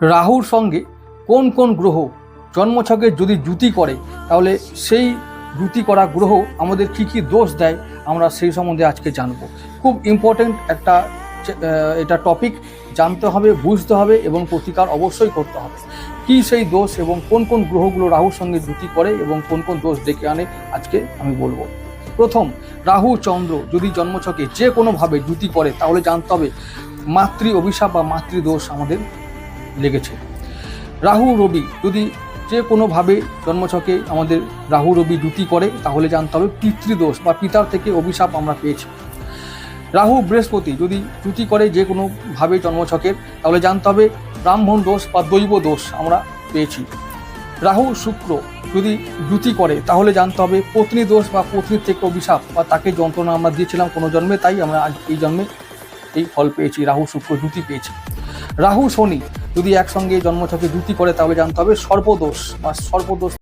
রাহুর সঙ্গে কোন কোন গ্রহ জন্মছকে যদি জুতি করে, তাহলে সেই জুতি করা গ্রহ আমাদের কি কি দোষ দেয়, আমরা সেই সম্বন্ধে আজকে জানব। খুব ইম্পর্টেন্ট একটা এটা টপিক জানতে হবে, বুঝতে হবে এবং প্রতিকার অবশ্যই করতে হবে। কি সেই দোষ এবং কোন কোন গ্রহগুলো রাহুর সঙ্গে জুতি করে এবং কোন কোন দোষ ডেকে আনে, আজকে আমি বলব। প্রথম, রাহু চন্দ্র যদি জন্মছকে যে কোনোভাবে জুতি করে, তাহলে জানতে হবে মাতৃ অভিশাপ বা মাতৃদোষ আমাদের লেগেছে। রাহু, রবি, যদি যে কোনোভাবে জন্মছকে আমাদের রাহু, রবি জুতি করে, তাহলে জানতে হবে পিতৃদোষ বা পিতার থেকে অভিশাপ আমরা পেয়েছি। রাহু, বৃহস্পতি, যদি জুতি করে যে কোনোভাবে জন্মছকের তাহলে জানতে হবে ব্রাহ্মণ দোষ বা দৈব দোষ আমরা পেয়েছি। রাহু, শুক্র, যদি জুতি করে, তাহলে জানতে হবে পত্নী দোষ বা পত্নীর থেকে অভিশাপ বা তাকে যন্ত্রণা আমরা দিয়েছিলাম কোনো জন্মে, তাই আমরা আজ এই জন্মে এই ফল পেয়েছি, রাহু, শুক্র জুতি পেয়েছি। রাহু শনি যদি একসঙ্গে জন্মছকে দ্রুতি করে তাহলে জানতে হবে সর্বদোষ বা সর্বদোষ